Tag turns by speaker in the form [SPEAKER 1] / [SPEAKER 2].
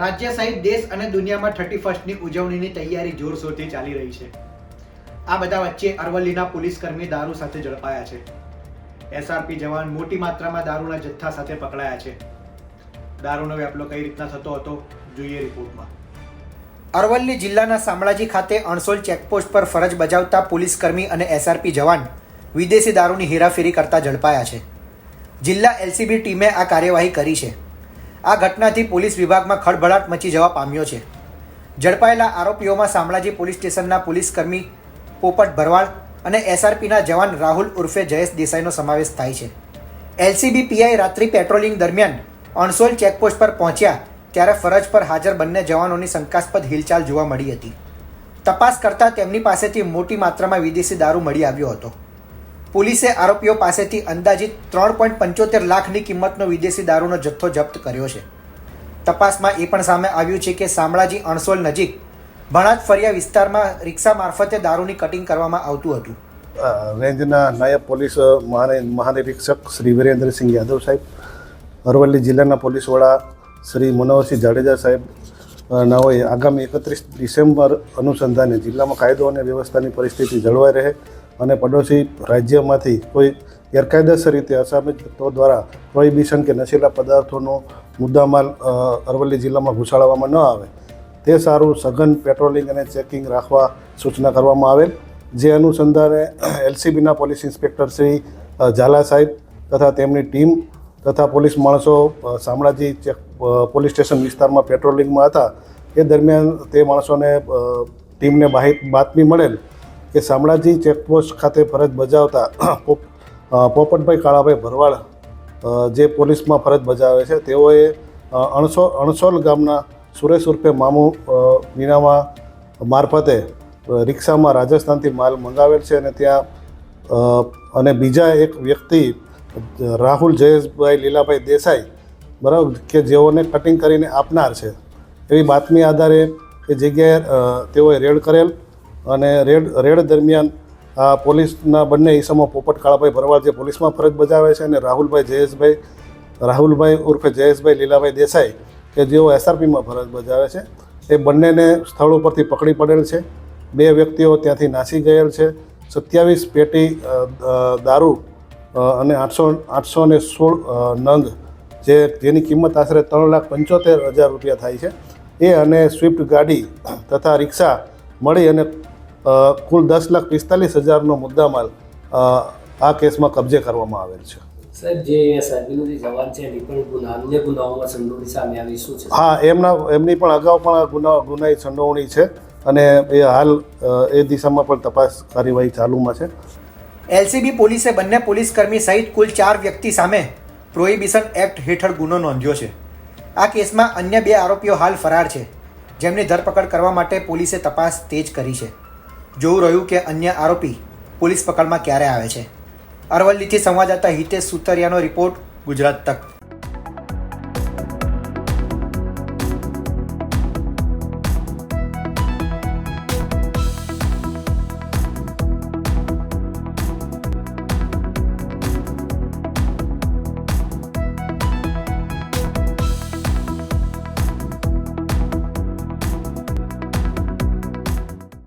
[SPEAKER 1] રાજ્ય સહિત દેશ અને દુનિયામાં થર્ટી ફર્સ્ટની ઉજવણીની તૈયારી જોરશોરથી ચાલી રહી છે. આ બધા વચ્ચે અરવલ્લીના પોલીસ કર્મી દારૂ સાથે ઝડપાયા છે. એસઆરપી જવાન મોટી માત્રામાં દારૂના જથ્થા સાથે પકડાયા છે. દારૂનો વ્યાપલો કઈ રીતના થતો હતો, જોઈએ રિપોર્ટમાં. અરવલ્લી જિલ્લાના શામળાજી ખાતે અણસોલ ચેકપોસ્ટ પર ફરજ બજાવતા પોલીસ કર્મી અને એસઆરપી જવાન વિદેશી દારૂની હેરાફેરી કરતા ઝડપાયા છે. જિલ્લા એલસીબી ટીમે આ કાર્યવાહી કરી છે. આ ઘટનાથી પોલીસ વિભાગમાં ખળભળાટ મચી જવા પામ્યો છે. ઝડપાયેલા આરોપીઓમાં શામળાજી પોલીસ સ્ટેશનના પોલીસ કર્મી પોપટ ભરવાડ અને એસઆરપીના જવાન રાહુલ ઉર્ફે જયેશ દેસાઈનો સમાવેશ થાય છે. એલસીબી પીઆઈ રાત્રિ પેટ્રોલિંગ દરમિયાન અણસોલ ચેકપોસ્ટ પર પહોંચ્યા ત્યારે ફરજ પર હાજર બંને જવાનોની શંકાસ્પદ હિલચાલ જોવા મળી હતી. તપાસ કરતાં તેમની પાસેથી મોટી માત્રામાં વિદેશી દારૂ મળી આવ્યો હતો. પોલીસે આરોપીઓ પાસેથી અંદાજિત ત્રણ પોઈન્ટ પંચોતેર લાખની કિંમતનો વિદેશી દારૂનો જથ્થો જપ્ત કર્યો છે. તપાસમાં એ પણ સામે આવ્યું છે કે શામળાજી અણસોલ નજીક ભણાત ફરિયા વિસ્તારમાં રિક્ષા મારફતે દારૂની કટિંગ કરવામાં આવતું હતું.
[SPEAKER 2] રેન્જના નાયબ પોલીસ મહાને, મહાનિરીક્ષક શ્રી વિરેન્દ્રસિંહ યાદવ સાહેબ, અરવલ્લી જિલ્લાના પોલીસ વડા શ્રી મનોહરસિંહ જાડેજા સાહેબ નાઓએ આગામી એકત્રીસ ડિસેમ્બર અનુસંધાને જિલ્લામાં કાયદો અને વ્યવસ્થાની પરિસ્થિતિ જળવાઈ રહે. અને પડોશી રાજ્યમાંથી કોઈ ગેરકાયદેસર રીતે અસામિત તત્વો દ્વારા પ્રોહિબિશન કે નશીલા પદાર્થોનો મુદ્દામાલ અરવલ્લી જિલ્લામાં ઘુસાડવામાં ન આવે. તે સારું સઘન પેટ્રોલિંગ અને ચેકિંગ રાખવા સૂચના કરવામાં આવેલ. જે અનુસંધાને એલસીબીના પોલીસ ઇન્સ્પેક્ટર શ્રી ઝાલા સાહેબ તથા તેમની ટીમ તથા પોલીસ માણસો શામળાજી ચેક પોલીસ સ્ટેશન વિસ્તારમાં પેટ્રોલિંગમાં હતા. એ દરમિયાન તે માણસોને ટીમને બાહી, બાતમી મળેલ. કે શામળાજી ચેકપોસ્ટ ખાતે ફરજ બજાવતા પોપટભાઈ કાળાભાઈ ભરવાડ જે પોલીસમાં ફરજ બજાવે છે, તેઓએ અણસો, અણસોલ ગામના સુરેશ ઉર્ફે મામુ મીનામાં મારફતે રિક્ષામાં રાજસ્થાનથી માલ મંગાવેલ છે અને ત્યાં અને બીજા એક વ્યક્તિ, રાહુલ જયેશભાઈ લીલાભાઈ દેસાઈ, બરાબર, કે જેઓને કટિંગ કરીને આપનાર છે. એવી બાતમી આધારે એ જગ્યાએ તેઓએ રેડ કરેલ. અને રેડ રેડ દરમિયાન આ પોલીસના બંને ઈસમો પોપટ કાળાભાઈ ભરવાડ જે પોલીસમાં ફરજ બજાવે છે અને રાહુલભાઈ જયેશભાઈ, રાહુલભાઈ ઉર્ફે જયેશભાઈ લીલાભાઈ દેસાઈ કે જેઓ એસઆરપીમાં ફરજ બજાવે છે, એ બંનેને સ્થળ ઉપરથી પકડી પડેલ છે. બે વ્યક્તિઓ ત્યાંથી નાસી ગયેલ છે. સત્યાવીસ પેટી દારૂ અને આઠસો આઠસો ને સોળ નંગ જે જેની કિંમત આશરે ત્રણ લાખ પંચોતેર હજાર રૂપિયા થાય છે. એ અને સ્વિફ્ટ ગાડી તથા રિક્ષા મળી અને કુલ દસ લાખ પિસ્તાલીસ હજારનો મુદ્દામાલ આ કેસમાં કબજે કરવામાં આવેલ છે.
[SPEAKER 3] સાહેબ જે સર્વીનો જવાન છે એની પણ ગુના અન્ય ગુનાઓમાં સંડોવણી સામે આવી શું છે?
[SPEAKER 2] હા એમના એમની પણ અગાઉ પણ આ ગુના ગુનાઈ સંડોવણી છે અને એ હાલ એ દિશામાં પણ તપાસ કાર્યવાહી ચાલુમાં છે.
[SPEAKER 1] એલસીબી પોલીસે બંને પોલીસ કર્મી સહિત કુલ ચાર વ્યક્તિ સામે પ્રોહિબિશન એક્ટ હેઠળ ગુનો નોંધ્યો છે. આ કેસમાં અન્ય બે આરોપીઓ હાલ ફરાર છે. જેમની ધરપકડ કરવા માટે પોલીસે તપાસ તેજ કરી છે. જોવું રહ્યું કે અન્ય આરોપી પોલીસ પકડમાં ક્યારે આવે છે? અરવલ્લીથી સંવાદદાતા હિતેશ સુતરિયાનો રિપોર્ટ ગુજરાત તક.